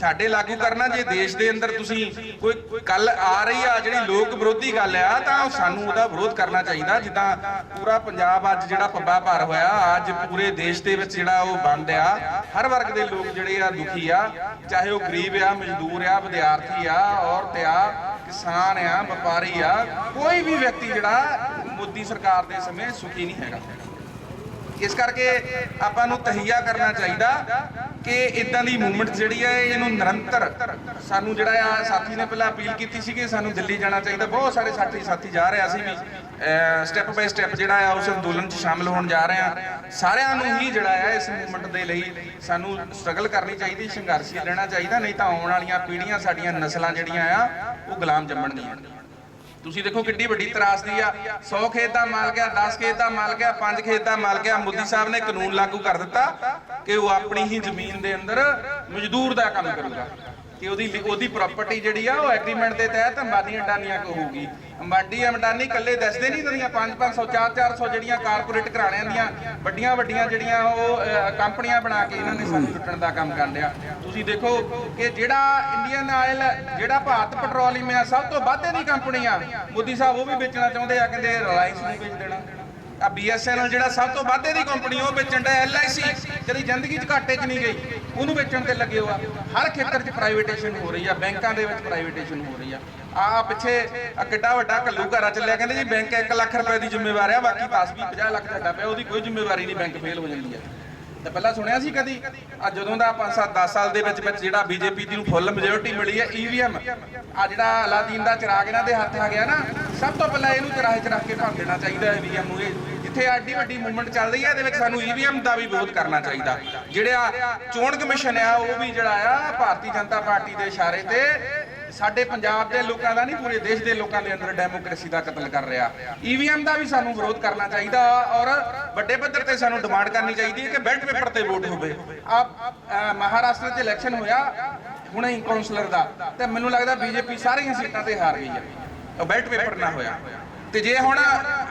ਸਾਡੇ ਲਾਗੂ ਕਰਨਾ ਜੇ ਦੇਸ਼ ਦੇ ਅੰਦਰ ਤੁਸੀਂ ਕੋਈ ਕੱਲ ਆ ਰਹੀ ਆ, ਜਿਹੜੀ ਲੋਕ ਵਿਰੋਧੀ ਗੱਲ ਆ, ਤਾਂ ਸਾਨੂੰ ਉਹਦਾ ਵਿਰੋਧ ਕਰਨਾ ਚਾਹੀਦਾ। ਜਿੱਦਾਂ ਪੂਰਾ ਪੰਜਾਬ ਅੱਜ ਜਿਹੜਾ ਪੱਬਾ ਭਾਰ ਹੋਇਆ, ਅੱਜ ਪੂਰੇ ਦੇਸ਼ ਦੇ ਵਿੱਚ ਜਿਹੜਾ ਉਹ ਬੰਦ ਆ, ਹਰ ਵਰਗ ਦੇ ਲੋਕ ਜਿਹੜੇ ਆ ਦੁਖੀ ਆ, ਚਾਹੇ ਉਹ ਗਰੀਬ ਆ, ਮਜ਼ਦੂਰ ਆ, ਵਿਦਿਆਰਥੀ ਆ, ਔਰਤ ਆ, ਕਿਸਾਨ ਆ, ਵਪਾਰੀ ਆ, ਕੋਈ ਵੀ ਵਿਅਕਤੀ ਜਿਹੜਾ ਮੋਦੀ ਸਰਕਾਰ ਦੇ ਸਮੇਂ ਸੁਖੀ ਨਹੀਂ ਹੈਗਾ। ਇਸ ਕਰਕੇ ਆਪਾਂ ਨੂੰ ਤਹੀਆ ਕਰਨਾ ਚਾਹੀਦਾ। ਕਿ ਇਦਾਂ ਦੀ ਮੂਵਮੈਂਟ ਜਿਹੜੀ ਹੈ ਇਹਨੂੰ ਨਿਰੰਤਰ ਸਾਨੂੰ ਜਿਹੜਾ ਆ ਸਾਥੀ ਨੇ ਪਹਿਲਾਂ ਅਪੀਲ ਕੀਤੀ ਸੀ ਕਿ ਸਾਨੂੰ ਦਿੱਲੀ ਜਾਣਾ ਚਾਹੀਦਾ। ਬਹੁਤ ਸਾਰੇ ਸਾਥੀ ਸਾਥੀ ਜਾ ਰਹੇ ਆ, ਅਸੀਂ ਵੀ ਸਟੈਪ ਬਾਈ ਸਟੈਪ ਜਿਹੜਾ ਆ ਉਸ ਅੰਦੋਲਨ 'ਚ ਸ਼ਾਮਲ ਹੋਣ ਜਾ ਰਹੇ ਆ ਸਾਰਿਆਂ ਨੂੰ ਹੀ ਜਿਹੜਾ ਆ ਇਸ ਮੂਵਮੈਂਟ ਦੇ ਲਈ ਸਾਨੂੰ ਸਟਰਗਲ ਕਰਨੀ ਚਾਹੀਦੀ ਸੰਘਰਸ਼ ਲੈਣਾ ਚਾਹੀਦਾ ਨਹੀਂ ਤਾਂ ਆਉਣ ਵਾਲੀਆਂ ਪੀੜ੍ਹੀਆਂ ਸਾਡੀਆਂ ਨਸਲਾਂ ਜਿਹੜੀਆਂ ਆ ਉਹ ਗੁਲਾਮ ਜੰਮਣਗੀਆਂ। ਤੁਸੀਂ ਦੇਖੋ ਕਿੱਡੀ ਵੱਡੀ ਤਰਾਸਦੀ ਆ। 100 ਖੇਤ ਦਾ ਮਾਲ ਗਿਆ 10 ਖੇਤ ਦਾ ਮਾਲ ਗਿਆ 5 ਖੇਤ ਦਾ ਮਾਲ ਗਿਆ ਮੋਦੀ ਸਾਹਿਬ ਨੇ ਕਾਨੂੰਨ ਲਾਗੂ ਕਰ ਦਿੱਤਾ ਕਿ ਉਹ ਆਪਣੀ ਹੀ ਜ਼ਮੀਨ ਦੇ ਅੰਦਰ ਮਜ਼ਦੂਰ ਦਾ ਕੰਮ ਕਰੂਗਾ। ਕਿ ਉਹਦੀ ਉਹਦੀ ਪ੍ਰਾਪਰਟੀ ਜਿਹੜੀ ਆ, ਉਹ ਐਗਰੀਮੈਂਟ ਦੇ ਤਹਿਤ ਅੰਬਾਨੀ ਅੰਡਾਨੀਆਂ ਕੋ ਹੋਊਗੀ। ਅੰਬਾਨੀ ਅੰਡਾਨੀ ਇਕੱਲੇ ਦੱਸਦੇ ਨਹੀਂ ਦੁਨੀਆ 5 500 4 400 ਜਿਹੜੀਆਂ ਕਾਰਪੋਰੇਟ ਘਰਾਣਿਆਂ ਦੀਆਂ ਵੱਡੀਆਂ ਵੱਡੀਆਂ ਜਿਹੜੀਆਂ ਉਹ ਕੰਪਨੀਆਂ ਬਣਾ ਕੇ ਇਹਨਾਂ ਨੇ ਸਾਨੂੰ ਲੁੱਟਣ ਦਾ ਕੰਮ ਕਰ ਲਿਆ ਤੁਸੀਂ ਦੇਖੋ ਕਿ ਜਿਹੜਾ ਇੰਡੀਅਨ ਆਇਲ ਜਿਹੜਾ ਭਾਰਤ ਪੈਟਰੋਲੀਅਮ ਆ, ਸਭ ਤੋਂ ਵੱਧ ਦੀ ਕੰਪਨੀ ਆ। ਮੋਦੀ ਸਾਹਿਬ ਉਹ ਵੀ ਵੇਚਣਾ ਚਾਹੁੰਦੇ ਆ, ਕਹਿੰਦੇ ਰਿਲਾਇੰਸ ਨੂੰ ਵੇਚ ਦੇਣਾ। ਆ BSNL ਜਿਹੜਾ ਸਭ ਤੋਂ ਵਾਧੇ ਦੀ ਕੰਪਨੀ ਉਹ ਵੇਚਣ ਦਾ LIC ਜਿਹੜੀ ਜ਼ਿੰਦਗੀ 'ਚ ਘਾਟੇ 'ਚ ਨਹੀਂ ਗਈ, ਉਹਨੂੰ ਵੇਚਣ ਤੇ ਲੱਗੇ ਹੋਆ। ਹਰ ਖੇਤਰ 'ਚ ਪ੍ਰਾਈਵੇਟੇਸ਼ਨ ਹੋ ਰਹੀ ਆ, ਬੈਂਕਾਂ ਦੇ ਵਿੱਚ ਪ੍ਰਾਈਵੇਟੇਸ਼ਨ ਹੋ ਰਹੀ ਆ। ਆ ਪਿੱਛੇ ਆ ਕਿੱਡਾ ਵੱਡਾ ਕੱਲੂ ਚੱਲਿਆ, ਕਹਿੰਦੇ ਜੀ ਬੈਂਕ 1 ਲੱਖ ਰੁਪਏ ਦੀ ਜ਼ਿੰਮੇਵਾਰ ਆ, ਬਾਕੀ ਪਾਸ ਵੀ 50 ਲੱਖ ਸਾਡਾ ਪਿਆ, ਉਹਦੀ ਕੋਈ ਜ਼ਿੰਮੇਵਾਰੀ ਨਹੀਂ, ਬੈਂਕ ਫੇਲ ਹੋ ਜਾਂਦੀ ਆ। ਤੇ ਪਹਿਲਾਂ ਸੁਣਿਆ ਸੀ ਕਦੀ? ਆ ਜਦੋਂ ਦਾ 5-7 10 ਸਾਲ ਦੇ ਵਿੱਚ ਵਿੱਚ ਜਿਹੜਾ ਬੀਜੇਪੀ ਦੀ ਨੂੰ ਫੁੱਲ ਮੈਜੋਰਿਟੀ ਮਿਲੀ ਹੈ ਈਵੀਐਮ ਆ ਜਿਹੜਾ ਅਲਾਦੀਨ ਦਾ ਚਿਰਾਗ ਇਹਨਾਂ ਦੇ ਹੱਥ ਆ ਗਿਆ ਨਾ, ਸਭ ਤੋਂ ਪਹਿਲਾਂ ਇਹਨੂੰ ਚਰਾਹੇ 'ਚ ਕੇ ਭੰਨ ਦੇਣਾ ਚਾਹੀਦਾ ਈਵੀਐਮ ਨੂੰ, ਇਹ ਜਿੱਥੇ ਐਡੀ ਵੱਡੀ ਮੂਵਮੈਂਟ ਚੱਲ ਰਹੀ ਹੈ ਇਹਦੇ ਵਿੱਚ ਸਾਨੂੰ ਈਵੀਐਮ ਦਾ ਵੀ ਵਿਰੋਧ ਕਰਨਾ ਚਾਹੀਦਾ। ਜਿਹੜਾ ਚੋਣ ਕਮਿਸ਼ਨ ਆ, ਉਹ ਵੀ ਜਿਹੜਾ ਆ, ਭਾਰਤੀ ਜਨਤਾ ਪਾਰਟੀ ਦੇ ਇਸ਼ਾਰੇ ਤੇ ਸਾਡੇ ਪੰਜਾਬ ਦੇ ਲੋਕਾਂ ਦਾ ਨਹੀਂ, ਪੂਰੇ ਦੇਸ਼ ਦੇ ਲੋਕਾਂ ਦੇ ਅੰਦਰ ਡੈਮੋਕ੍ਰੇਸੀ ਦਾ ਕਤਲ ਕਰ ਰਿਹਾ। ਈਵੀਐਮ ਦਾ ਵੀ ਸਾਨੂੰ ਵਿਰੋਧ ਕਰਨਾ ਚਾਹੀਦਾ ਔਰ ਵੱਡੇ ਪੱਧਰ ਤੇ ਸਾਨੂੰ ਡਿਮਾਂਡ ਕਰਨੀ ਚਾਹੀਦੀ ਹੈ ਕਿ ਬੈਲਟ ਪੇਪਰ ਤੇ ਵੋਟ ਹੋਵੇ। ਆ ਮਹਾਰਾਸ਼ਟਰ 'ਚ ਇਲੈਕਸ਼ਨ ਹੋਇਆ, ਹੁਣੇ ਹੀ ਕਾਉਂਸਲਰ ਦਾ, ਤੇ ਮੈਨੂੰ ਲੱਗਦਾ ਬੀਜੇਪੀ ਸਾਰੀਆਂ ਸੀਟਾਂ ਤੇ ਹਾਰ ਗਈ ਹੈ। ਬੈਲਟ ਪੇਪਰ ਨਾ ਹੋਇਆ। ਤੇ ਜੇ ਹੁਣ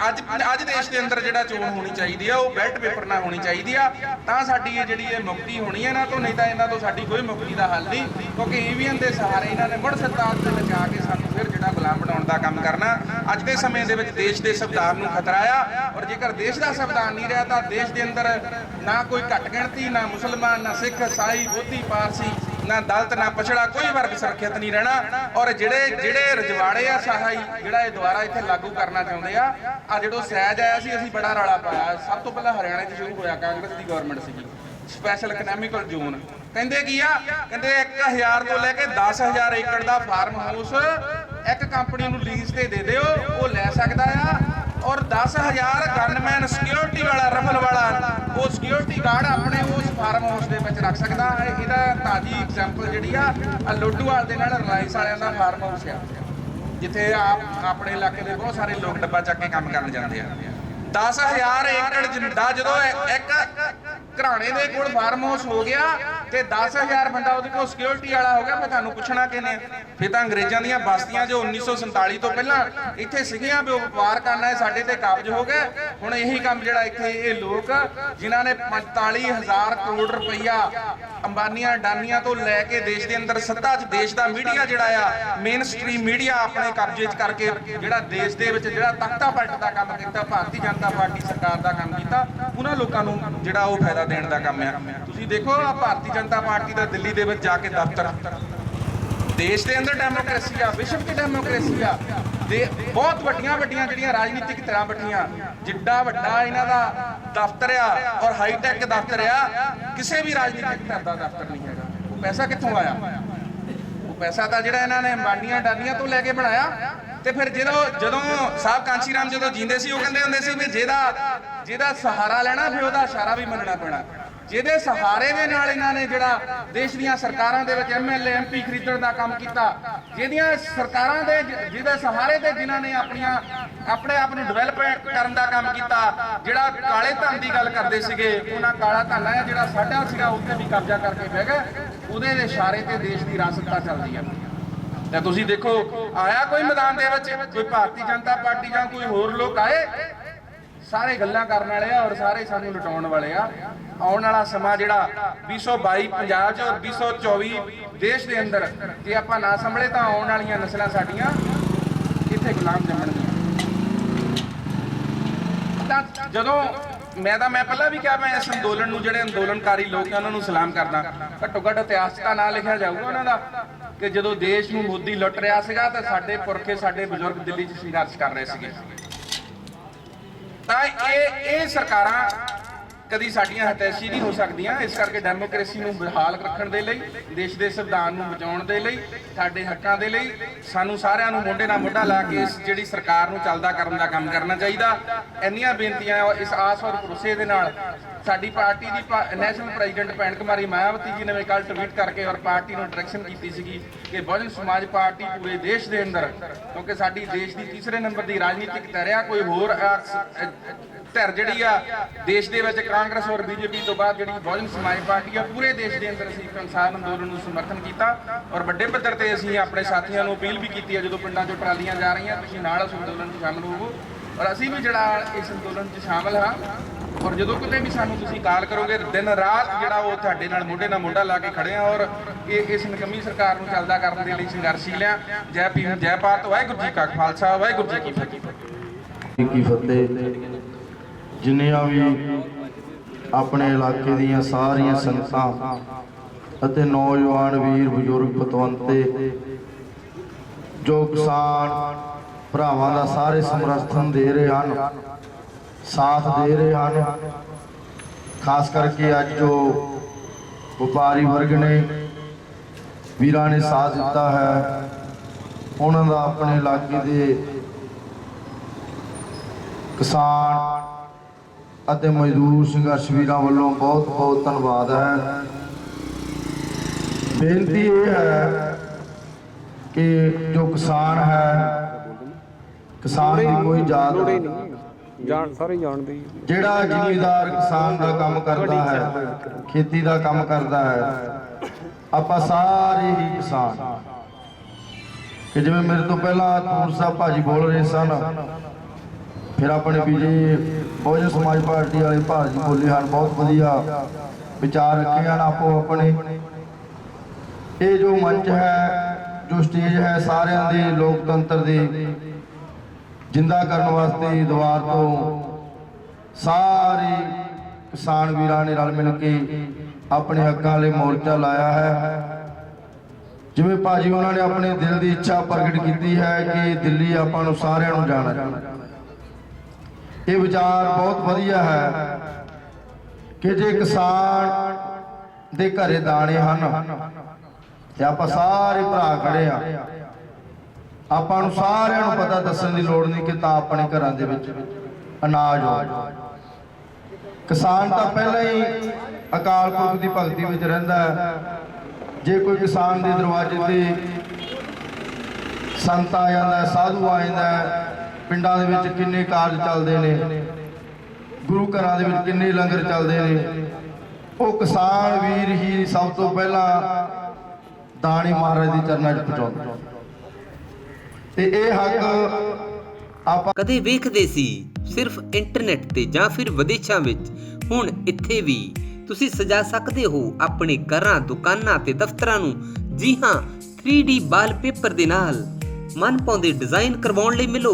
ਅੱਜ ਅੱਜ ਦੇਸ਼ ਦੇ ਅੰਦਰ ਜਿਹੜਾ ਚੋਣ ਹੋਣੀ ਚਾਹੀਦੀ ਆ, ਉਹ ਬੈਲਟ ਪੇਪਰ ਨਾਲ ਹੋਣੀ ਚਾਹੀਦੀ ਆ, ਤਾਂ ਸਾਡੀ ਇਹ ਜਿਹੜੀ ਇਹ ਮੁਕਤੀ ਹੋਣੀ ਹੈ ਨਾ, ਤੋਂ ਨਹੀਂ ਤਾਂ ਇਹਨਾਂ ਤੋਂ ਸਾਡੀ ਕੋਈ ਮੁਕਤੀ ਦਾ ਹੱਲ ਨਹੀਂ, ਕਿਉਂਕਿ ਈਵੀਐਮ ਦੇ ਸਹਾਰੇ ਇਹਨਾਂ ਨੇ ਮੁੜ ਸੱਤਾ ਦੇ ਵਿੱਚ ਕੇ ਸਾਨੂੰ ਫਿਰ ਜਿਹੜਾ ਗੁਲਾਮ ਬਣਾਉਣ ਦਾ ਕੰਮ ਕਰਨਾ। ਅੱਜ ਦੇ ਸਮੇਂ ਦੇ ਵਿੱਚ ਦੇਸ਼ ਦੇ ਸੰਵਿਧਾਨ ਨੂੰ ਖਤਰਾ ਆ, ਔਰ ਜੇਕਰ ਦੇਸ਼ ਦਾ ਸੰਵਿਧਾਨ ਨਹੀਂ ਰਿਹਾ ਤਾਂ ਦੇਸ਼ ਦੇ ਅੰਦਰ ਨਾ ਕੋਈ ਘੱਟ ਗਿਣਤੀ, ਨਾ ਮੁਸਲਮਾਨ, ਨਾ ਸਿੱਖ ਈਸਾਈ ਬੋਧੀ, ਪਾਰਸੀ ਨਾ ਦਲਤ, ਨਾ ਪਛੜਾ, ਕੋਈ ਵਰਗ ਸੁਰੱਖਿਅਤ ਨਹੀਂ ਰਹਿਣਾ। ਔਰ ਜਿਹੜੇ ਜਿਹੜੇ ਰਜਵਾੜੇ ਆ ਸਹਾਈ ਜਿਹੜਾ ਇਹ ਦੁਆਰਾ ਇੱਥੇ ਲਾਗੂ ਕਰਨਾ ਚਾਹੁੰਦੇ ਆ ਆ ਜਦੋਂ ਸਹਿਜ ਆਇਆ ਸੀ, ਅਸੀਂ ਬੜਾ ਰੌਲਾ ਪਾਇਆ। ਸਭ ਤੋਂ ਪਹਿਲਾਂ ਹਰਿਆਣਾ 'ਚ ਸ਼ੁਰੂ ਹੋਇਆ, ਕਾਂਗਰਸ ਦੀ ਗਵਰਨਮੈਂਟ ਸੀਗੀ। ਸਪੈਸ਼ਲ ਇਕਨੋਮਿਕਲ ਜ਼ੋਨ ਕਹਿੰਦੇ ਕੀ ਆ? ਕਹਿੰਦੇ 1000 ਤੋਂ ਲੈ ਕੇ 10000 ਏਕੜ ਦਾ ਫਾਰਮ ਹਾਊਸ ਇੱਕ ਕੰਪਨੀ ਨੂੰ ਲੀਜ਼ ਤੇ ਦੇ ਦਿਓ, ਉਹ ਲੈ ਸਕਦਾ ਆ। ਔਰ 10000 ਗਨਮੈਨ ਸਿਕਿਉਰਿਟੀ ਵਾਲਾ ਰਫਲ ਵਾਲਾ, ਉਹ ਸਿਕਿਉਰਿਟੀ ਗਾਰਡ ਆਪਣੇ ਉਸ ਫਾਰਮ ਹਾਊਸ ਦੇ ਵਿੱਚ ਰੱਖ ਸਕਦਾ ਹੈ। ਇਹਦਾ ਤਾਜੀ ਐਗਜ਼ਾਮਪਲ ਜਿਹੜੀ ਆ ਲੋਡੂਵਾਲ ਦੇ ਨਾਲ ਰਿਲਾਇੰਸ ਵਾਲਿਆਂ ਦਾ ਫਾਰਮ ਹਾਊਸ ਆ। ਜਿੱਥੇ ਆਪ ਆਪਣੇ ਇਲਾਕੇ ਦੇ ਬਹੁਤ ਸਾਰੇ ਲੋਕ ਡੱਬਾ ਚੱਕ ਕੇ ਕੰਮ ਕਰਨ ਜਾਂਦੇ ਆ। 10000 ਏਕੜ ਜਿੰਦਾ ਜਦੋਂ ਇੱਕ ਘਰਾਣੇ ਦੇ ਕੋਲ ਫਾਰਮ ਹਾਊਸ ਹੋ ਗਿਆ ਤੇ 10000 ਬੰਦਾ ਉਹਦੇ ਕੋਲ ਸਿਕਿਉਰਿਟੀ ਵਾਲਾ ਹੋ ਗਿਆ ਫਿਰ ਤੁਹਾਨੂੰ ਪੁੱਛਣਾ ਕਿਨੇ ਫਿਰ ਤਾਂ ਅੰਗਰੇਜ਼ਾਂ ਦੀਆਂ ਬਸਤੀਆਂ ਜੋ 1947 ਤੋਂ ਪਹਿਲਾਂ ਇੱਥੇ ਸੀਗੀਆਂ, ਵੀ ਵਪਾਰ ਕਰਨਾ ਸਾਡੇ ਤੇ ਕਬਜ਼ ਹੋ ਗਏ। ਹੁਣ ਇਹੀ ਕੰਮ ਜਿਹੜਾ ਇੱਥੇ ਇਹ ਲੋਕ, ਜਿਨ੍ਹਾਂ ਨੇ 45000 ਕਰੋੜ ਰੁਪਈਆ ਅੰਬਾਨੀਆਂ ਡਾਨੀਆਂ ਤੋਂ ਲੈ ਕੇ ਦੇਸ਼ ਦੇ ਅੰਦਰ ਸੱਤਾ 'ਚ, ਦੇਸ਼ ਦਾ ਮੀਡੀਆ ਜਿਹੜਾ ਆ ਮੇਨ ਸਟ੍ਰੀਮ ਮੀਡੀਆ ਆਪਣੇ ਕਬਜ਼ੇ 'ਚ ਕਰਕੇ ਜਿਹੜਾ ਦੇਸ਼ ਦੇ ਵਿੱਚ ਜਿਹੜਾ ਤਖਤਾ ਪਲਟ ਦਾ ਕੰਮ ਕੀਤਾ, ਭਾਰਤੀ ਜਨਤਾ ਪਾਰਟੀ ਸਰਕਾਰ ਦਾ ਕੰਮ ਕੀਤਾ, ਉਹਨਾਂ ਲੋਕਾਂ ਨੂੰ ਜਿਹੜਾ ਉਹ ਫਾਇਦਾ ਦੇਣ ਦਾ ਕੰਮ ਆ। ਤੁਸੀਂ ਦੇਖੋ ਆ ਭਾਰਤੀ ਜਨਤਾ ਪਾਰਟੀ ਦਾ ਦਿੱਲੀ ਦੇ ਵਿੱਚ ਜਾ ਕੇ ਦਫ਼ਤਰ। ਦੇਸ਼ ਦੇ ਅੰਦਰ ਡੈਮੋਕ੍ਰੇਸੀ ਆ, ਵਿਸ਼ਵ 'ਚ ਡੈਮੋਕ੍ਰੇਸੀ ਆ। ਦੇ ਬਹੁਤ ਵੱਡੀਆਂ ਵੱਡੀਆਂ ਜਿਹੜੀਆਂ ਰਾਜਨੀਤਿਕ ਧਿਰਾਂ ਬੈਠੀਆਂ, ਜਿੱਡਾ ਵੱਡਾ ਇਹਨਾਂ ਦਾ ਦਫ਼ਤਰ ਆ ਔਰ ਹਾਈ ਟੈਕ ਦਫ਼ਤਰ ਆ, ਕਿਸੇ ਵੀ ਰਾਜਨੀਤਿਕ ਧਿਰ ਦਾ ਦਫ਼ਤਰ ਨਹੀਂ ਹੈਗਾ। ਉਹ ਪੈਸਾ ਕਿੱਥੋਂ ਆਇਆ? ਉਹ ਪੈਸਾ ਤਾਂ ਜਿਹੜਾ ਇਹਨਾਂ ਨੇ ਅੰਬਾਨੀਆਂ ਡਾਨੀਆਂ ਤੋਂ ਲੈ ਕੇ ਬਣਾਇਆ ਤੇ ਫਿਰ ਜਦੋਂ ਜਦੋਂ ਸਾਹਿਬ ਕਾਂਚੀ ਰਾਮ ਜਦੋਂ ਜੀਂਦੇ ਸੀ, ਉਹ ਕਹਿੰਦੇ ਹੁੰਦੇ ਸੀ ਵੀ ਜਿਹਦਾ ਜਿਹਦਾ ਸਹਾਰਾ ਲੈਣਾ, ਫਿਰ ਉਹਦਾ ਇਸ਼ਾਰਾ ਵੀ ਮੰਨਣਾ ਪੈਣਾ। ਜਿਹਦੇ ਸਹਾਰੇ ਦੇ ਨਾਲ ਇਹਨਾਂ ਨੇ ਜਿਹੜਾ ਦੇਸ਼ ਦੀਆਂ ਸਰਕਾਰਾਂ ਦੇ ਵਿੱਚ ਐਮਐਲਏ ਐਮਪੀ ਖਰੀਦਣ ਦਾ ਕੰਮ ਕੀਤਾ, ਜਿਹਦੀਆਂ ਸਰਕਾਰਾਂ ਦੇ, ਜਿਹਦੇ ਸਹਾਰੇ ਤੇ ਜਿਨ੍ਹਾਂ ਨੇ ਆਪਣੀਆਂ, ਆਪਣੇ ਆਪ ਨੂੰ ਡਿਵੈਲਪ ਕਰਨ ਦਾ ਕੰਮ ਕੀਤਾ, ਜਿਹੜਾ ਕਾਲੇ ਧਨ ਦੀ ਗੱਲ ਕਰਦੇ ਸੀਗੇ, ਉਹਨਾਂ ਕਾਲਾ ਧਨ ਹੈ ਜਿਹੜਾ ਸਾਡਾ ਸੀਗਾ ਉੱਤੇ ਵੀ ਕਬਜ਼ਾ ਕਰਕੇ ਬਹਿ ਗਏ, ਉਹਦੇ ਇਸ਼ਾਰੇ ਤੇ ਦੇਸ਼ ਦੀ ਰਾਸਤਾ ਚੱਲਦੀ ਹੈ। ਤਾਂ ਤੁਸੀਂ ਦੇਖੋ, ਆਇਆ ਕੋਈ ਮੈਦਾਨ ਦੇ ਵਿੱਚ, ਕੋਈ ਭਾਰਤੀ ਜਨਤਾ ਪਾਰਟੀ ਜਾਂ ਕੋਈ ਹੋਰ ਲੋਕ ਆਏ, ਸਾਰੇ ਗੱਲਾਂ ਕਰਨ ਵਾਲੇ ਆ ਔਰ ਸਾਰੇ ਸਾਨੂੰ ਲਟਾਉਣ ਵਾਲੇ ਆ। ਆਉਣ ਵਾਲਾ ਸਮਾਂ ਜਿਹੜਾ 2022 ਪੰਜਾਬ 'ਚ ਔਰ 2024 ਦੇਸ਼ ਦੇ ਅੰਦਰ, ਜੇ ਆਪਾਂ ਨਾ ਸੰਭਲੇ ਤਾਂ ਆਉਣ ਵਾਲੀਆਂ ਨਸਲਾਂ ਸਾਡੀਆਂ ਇੱਥੇ ਗੁਲਾਮ ਜੰਮਣਗੀਆਂ? ਤਾਂ ਜਦੋਂ ਮੈਂ ਤਾਂ ਮੈਂ ਪਹਿਲਾਂ ਵੀ ਕਿਹਾ ਮੈਂ ਇਸ ਅੰਦੋਲਨ ਨੂੰ, ਜਿਹੜੇ ਅੰਦੋਲਨਕਾਰੀ ਲੋਕ ਆ, ਉਹਨਾਂ ਨੂੰ ਸਲਾਮ ਕਰਦਾ। ਘੱਟੋ ਘੱਟ ਇਤਿਹਾਸ ਦਾ ਨਾਂ ਲਿਖਿਆ ਜਾਊਗਾ ਉਹਨਾਂ ਦਾ ਕਿ ਜਦੋਂ ਦੇਸ਼ ਨੂੰ ਮੋਦੀ ਲੁੱਟ ਰਿਹਾ ਸੀਗਾ ਤਾਂ ਸਾਡੇ ਪੁਰਖੇ, ਸਾਡੇ ਬਜ਼ੁਰਗ ਦਿੱਲੀ 'ਚ ਸੰਘਰਸ਼ ਕਰ ਰਹੇ ਸੀਗੇ। ਤਾਂ ਇਹ ਇਹ ਸਰਕਾਰਾਂ ਕਦੀ ਸਾਡੀਆਂ ਹਤੈਸ਼ੀ ਨਹੀਂ ਹੋ ਸਕਦੀਆਂ। ਇਸ ਕਰਕੇ ਡੈਮੋਕ੍ਰੇਸੀ ਨੂੰ ਬਹਾਲ ਰੱਖਣ ਦੇ ਲਈ, ਦੇਸ਼ ਦੇ ਸੰਵਿਧਾਨ ਨੂੰ ਬਚਾਉਣ ਦੇ ਲਈ, ਸਾਡੇ ਹੱਕਾਂ ਦੇ ਲਈ, ਸਾਨੂੰ ਸਾਰਿਆਂ ਨੂੰ ਮੋਢੇ ਨਾਲ ਮੋਢਾ ਲਾ ਕੇ ਇਸ ਜਿਹੜੀ ਸਰਕਾਰ ਨੂੰ ਚੱਲਦਾ ਕਰਨ ਦਾ ਕੰਮ ਕਰਨਾ ਚਾਹੀਦਾ। ਇੰਨੀਆਂ ਬੇਨਤੀਆਂ ਇਸ ਆਸ ਔਰ ਭਰੋਸੇ ਦੇ ਨਾਲ ਸਾਡੀ ਪਾਰਟੀ ਦੀ ਨੈਸ਼ਨਲ ਪ੍ਰੈਜ਼ੀਡੈਂਟ ਭੈਣ ਕੁਮਾਰੀ ਮਾਇਆਵਤੀ ਜੀ ਨੇ ਕੱਲ ਟਵੀਟ ਕਰਕੇ ਔਰ ਪਾਰਟੀ ਨੂੰ ਡਾਇਰੈਕਸ਼ਨ ਕੀਤੀ ਸੀਗੀ ਕਿ ਬਹੁਜਨ ਸਮਾਜ ਪਾਰਟੀ ਪੂਰੇ ਦੇਸ਼ ਦੇ ਅੰਦਰ, ਕਿਉਂਕਿ ਸਾਡੀ ਦੇਸ਼ ਦੀ ਤੀਸਰੇ ਨੰਬਰ ਦੀ ਰਾਜਨੀਤਿਕ ਧਿਰ ਕੋਈ ਹੋਰ ਧਿਰ ਜਿਹੜੀ ਆ, ਦੇਸ਼ ਦੇ ਵਿੱਚ ਕਾਂਗਰਸ ਔਰ ਬੀਜੇਪੀ ਤੋਂ ਬਾਅਦ ਜਿਹੜੀ ਬਹੁਜਨ ਸਮਾਜ ਪਾਰਟੀ ਆ, ਪੂਰੇ ਦੇਸ਼ ਦੇ ਅੰਦਰ ਅਸੀਂ ਕਿਸਾਨ ਅੰਦੋਲਨ ਨੂੰ ਸਮਰਥਨ ਕੀਤਾ ਔਰ ਵੱਡੇ ਪੱਧਰ ਤੇ ਅਸੀਂ ਆਪਣੇ ਸਾਥੀਆਂ ਨੂੰ ਅਪੀਲ ਵੀ ਕੀਤੀ ਹੈ ਜਦੋਂ ਪਿੰਡਾਂ 'ਚੋਂ ਟਰਾਲੀਆਂ ਜਾ ਰਹੀਆਂ, ਤੁਸੀਂ ਨਾਲ ਉਸ ਅੰਦੋਲਨ 'ਚ ਸ਼ਾਮਲ ਹੋਵੋ ਔਰ ਅਸੀਂ ਵੀ ਜਿਹੜਾ ਇਸ ਅੰਦੋਲਨ 'ਚ ਸ਼ਾਮਲ ਹਾਂ ਔਰ ਜਦੋਂ ਕਿਤੇ ਵੀ ਸਾਨੂੰ ਤੁਸੀਂ ਕਾਲ ਕਰੋਗੇ, ਦਿਨ ਰਾਤ ਜਿਹੜਾ ਉਹ ਤੁਹਾਡੇ ਨਾਲ ਮੋਢੇ ਨਾਲ ਮੋਢਾ ਲਾ ਕੇ ਖੜੇ ਆ ਔਰ ਇਹ, ਇਸ ਨਕਮੀ ਸਰਕਾਰ ਨੂੰ ਚੱਲਦਾ ਕਰਨ ਦੇ ਲਈ ਸੰਘਰਸ਼ੀਲ ਆ। ਜੈ ਭੀਮ, ਜੈ ਭਾਰਤ, ਵਾਹਿਗੁਰੂ ਜੀ ਕਾ ਖਾਲਸਾ, ਵਾਹਿਗੁਰੂ ਜੀ ਕੀ ਫਤਿਹ। ਕੀ ਫਤਿਹ। ਜਿੰਨੀਆਂ ਵੀ ਆਪਣੇ ਇਲਾਕੇ ਦੀਆਂ ਸਾਰੀਆਂ ਸੰਗਤਾਂ ਅਤੇ ਨੌਜਵਾਨ ਵੀਰ, ਬਜ਼ੁਰਗ, ਪਤਵੰਤੇ, ਜੋ ਕਿਸਾਨ ਭਰਾਵਾਂ ਦਾ ਸਾਰੇ ਸਮਰਥਨ ਦੇ ਰਹੇ ਹਨ, ਸਾਥ ਦੇ ਰਹੇ ਹਨ। ਖਾਸ ਕਰਕੇ ਅੱਜ ਜੋ ਵਪਾਰੀ ਵਰਗ ਨੇ ਵੀਰਾਂ ਨੇ ਸਾਥ ਦਿੱਤਾ ਹੈ, ਉਹਨਾਂ ਦਾ ਆਪਣੇ ਇਲਾਕੇ ਦੇ ਕਿਸਾਨ ਅਤੇ ਮਜ਼ਦੂਰ ਸੰਘਰਸ਼ ਵੀਰਾਂ ਵੱਲੋਂ ਬਹੁਤ ਬਹੁਤ ਧੰਨਵਾਦ ਹੈ। ਬੇਨਤੀ ਇਹ ਹੈ ਕਿ ਜੋ ਕਿਸਾਨ ਹੈ ਕਿਸਾਨ ਦੀ ਕੋਈ ਜਾਤ ਜਾਣ ਸਾਰੇ ਜਾਣਦੇ ਹੀ ਜਿਹੜਾ ਜ਼ਿਮੀਦਾਰ ਕਿਸਾਨ ਦਾ ਕੰਮ ਕਰਦਾ ਹੈ ਖੇਤੀ ਦਾ ਕੰਮ ਕਰਦਾ ਹੈ ਆਪਾਂ ਸਾਰੇ ਹੀ ਕਿਸਾਨ। ਕਿ ਜਿਵੇਂ ਮੇਰੇ ਤੋਂ ਪਹਿਲਾਂ ਤੂਰ ਸਾਹਿਬ ਭਾਜੀ ਬੋਲ ਰਹੇ ਸਨ ਫਿਰ ਆਪਣੇ ਬੀਜੇ ਬਹੁਜਨ ਸਮਾਜ ਪਾਰਟੀ ਵਾਲੇ ਭਾਜੀ ਬੋਲੇ ਹਨ, ਬਹੁਤ ਵਧੀਆ ਵਿਚਾਰ ਰੱਖੇ ਹਨ ਆਪੋ ਆਪਣੇ। ਇਹ ਜੋ ਮੰਚ ਹੈ, ਜੋ ਸਟੇਜ ਹੈ ਸਾਰਿਆਂ ਦੇ ਲੋਕਤੰਤਰ ਦੇ, ਜਿੰਦਾ ਕਰਨ ਵਾਸਤੇ ਦੁਆਰ ਤੋਂ ਸਾਰੇ ਕਿਸਾਨ ਵੀਰਾਂ ਨੇ ਰਲ ਮਿਲ ਕੇ ਆਪਣੇ ਹੱਕਾਂ ਲਈ ਮੋਰਚਾ ਲਾਇਆ ਹੈ। ਜਿਵੇਂ ਭਾਜੀ ਉਹਨਾਂ ਨੇ ਆਪਣੇ ਦਿਲ ਦੀ ਇੱਛਾ ਪ੍ਰਗਟ ਕੀਤੀ ਹੈ ਕਿ ਦਿੱਲੀ ਆਪਾਂ ਨੂੰ ਸਾਰਿਆਂ ਨੂੰ ਜਾਣਾ ਚਾਹੀਦਾ ਇਹ ਵਿਚਾਰ ਬਹੁਤ ਵਧੀਆ ਹੈ ਕਿ ਜੇ ਕਿਸਾਨ ਦੇ ਘਰੇ ਦਾਣੇ ਹਨ ਤੇ ਆਪਾਂ ਸਾਰੇ ਭਰਾ ਖੜੇ ਆ ਆਪਾਂ ਨੂੰ ਸਾਰਿਆਂ ਨੂੰ ਪਤਾ ਦੱਸਣ ਦੀ ਲੋੜ ਨਹੀਂ ਕਿ ਤਾਂ ਆਪਣੇ ਘਰਾਂ ਦੇ ਵਿੱਚ ਅਨਾਜ ਹੋ ਕਿਸਾਨ ਤਾਂ ਪਹਿਲਾਂ ਹੀ ਅਕਾਲ ਪੁਰਖ ਦੀ ਭਗਤੀ ਵਿੱਚ ਰਹਿੰਦਾ ਹੈ। ਜੇ ਕੋਈ ਕਿਸਾਨ ਦੇ ਦਰਵਾਜ਼ੇ ਤੇ ਸੰਤ ਆ ਜਾਂਦਾ ਸਾਧੂ ਆ ਜਾਂਦਾ ਪਿੰਡਾਂ ਦੇ ਵਿੱਚ ਕਿੰਨੇ ਕਾਰਜ ਚੱਲਦੇ ਨੇ? ਗੁਰੂ ਘਰਾਂ ਦੇ ਵਿੱਚ ਕਿੰਨੇ ਲੰਗਰ ਚੱਲਦੇ ਨੇ? ਉਹ ਕਿਸਾਨ ਵੀਰ ਹੀ ਸਭ ਤੋਂ ਪਹਿਲਾਂ ਦਾਣੀ ਮਹਾਰਾਜ ਦੀ ਚਰਨਾਂ 'ਚ ਪਹੁੰਚਾਉਂਦੇ ਤੇ ਇਹ ਹੱਕ ਆਪਾਂ ਕਦੇ ਵੇਖਦੇ ਸੀ, ਸਿਰਫ ਇੰਟਰਨੈਟ ਤੇ ਜਾਂ ਫਿਰ ਵਿਦੇਸ਼ਾਂ ਵਿੱਚ? ਹੁਣ ਇੱਥੇ ਵੀ ਤੁਸੀਂ ਸਜਾ ਸਕਦੇ ਹੋ ਆਪਣੇ ਘਰਾਂ, ਦੁਕਾਨਾਂ ਤੇ ਦਫ਼ਤਰਾਂ ਨੂੰ। ਜੀ ਹਾਂ 3D ਵਾਲਪੇਪਰ ਦੇ ਨਾਲ। ਮਨ ਡਿਜ਼ਾਈਨ ਕਰਵਾਉਣ ਲਈ ਮਿਲੋ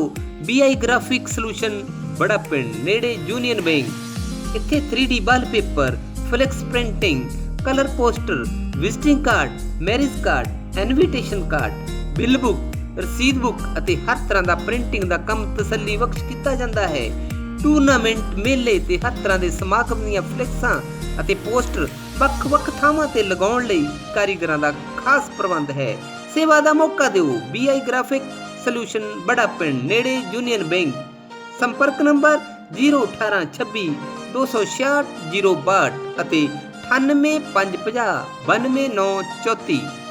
BI ਗ੍ਰਾਫਿਕ ਸੋਲੂਸ਼ਨ ਬੜਾ ਪਿੰਡ, ਨੇੜੇ ਯੂਨੀਅਨ ਬੈਂਕ ਇੱਥੇ 3D wallpaper flex printing colour poster visiting card marriage card invitation card bill book ਰਸੀਦ ਬੁੱਕ ਅਤੇ ਹਰ ਤਰ੍ਹਾਂ ਦਾ ਪ੍ਰਿੰਟਿੰਗ ਦਾ ਕੰਮ ਤਸੱਲੀ ਬਖਸ਼ ਕੀਤਾ ਜਾਂਦਾ ਹੈ। ਟੂਰਨਾਮੈਂਟ ਮੇਲੇ ਤੇ ਹਰ ਤਰ੍ਹਾਂ ਦੇ ਸਮਾਗਮ ਦੀਆਂ ਫਲੈਕਸਾਂ ਅਤੇ ਪੋਸਟਰ ਵੱਖ-ਵੱਖ ਥਾਵਾਂ ਤੇ ਲਗਾਉਣ ਲਈ ਕਾਰੀਗਰਾਂ ਦਾ ਖਾਸ ਪ੍ਰਬੰਧ ਹੈ। ਸੇਵਾ ਦਾ ਮੌਕਾ ਦਿਓ। BI ਗ੍ਰਾਫਿਕ ਸੋਲੂਸ਼ਨ ਬੜਾ ਪਿੰਡ, ਨੇੜੇ ਯੂਨੀਅਨ ਬੈਂਕ ਸੰਪਰਕ ਨੰਬਰ 01826 266 062 ਅਤੇ 98550 92934